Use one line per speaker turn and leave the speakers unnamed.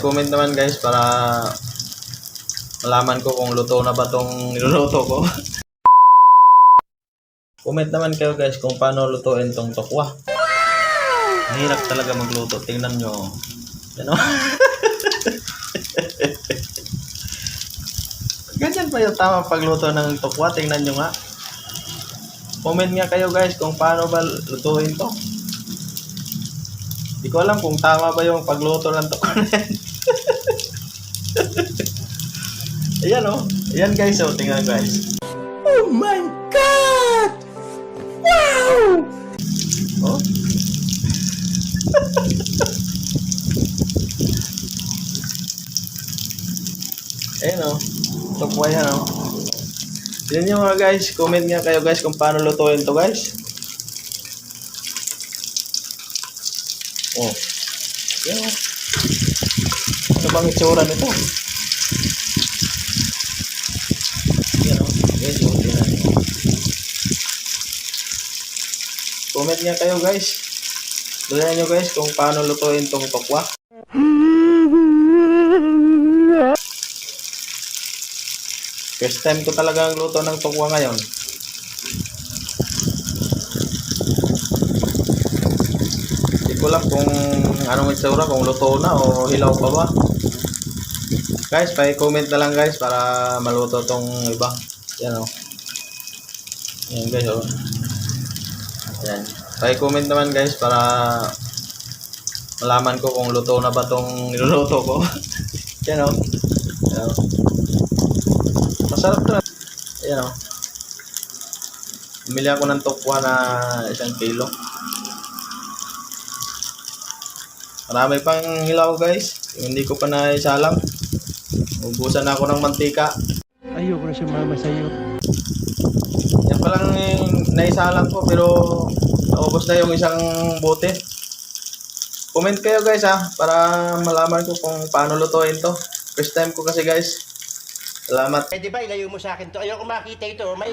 Comment naman guys para malaman ko kung luto na ba tong niluluto ko. Comment naman kayo guys kung paano lutuin tong tokwa. Mahirap talaga magluto. Tingnan nyo. Ano? Ganyan pa yung tama pagluto ng tokwa. Tingnan nyo nga. Comment nga kayo guys kung paano ba lutuin to. Di ko alam kung tama ba yung pagluto ng yan. Ayan oh. Ayan guys oh. Tingnan guys.
Oh my God! Wow!
Oh. Ayan o. Tokwa yan o. Yan yung mga guys. Comment nga kayo guys kung paano lutuin to guys. Oh. Yan o. Ano bang itsura nito? Yan o. Guys, o. Tingnan nyo. Comment nga kayo guys. Dalayan nyo guys kung paano lutuin tong tokwa. First time ko talaga ang luto ng tokwa ngayon. Ko lang kung anong itsura, kung luto na o hilaw pa ba. Guys, pa-comment na lang guys para maluto tong iba. Yan o. Yan guys o. Yan. Pa-comment naman guys para malaman ko kung luto na ba tong niluluto ko. Yan o. Yan o. Masarap to. Ayan o. Bumili ako ng tokwa na isang kilo. Marami pang hilaw guys. Yung hindi ko pa naisalang. Ubusan na ako ng mantika.
Ayoko na sumama sa'yo.
Yan pa lang yung naisalang ko pero naubos na yung isang bote. Comment kayo guys ha para malaman ko kung paano lutuin to. First time ko kasi guys. Salamat.
Eh di ba ilayo mo sa akin to? Ayoko makita ito. May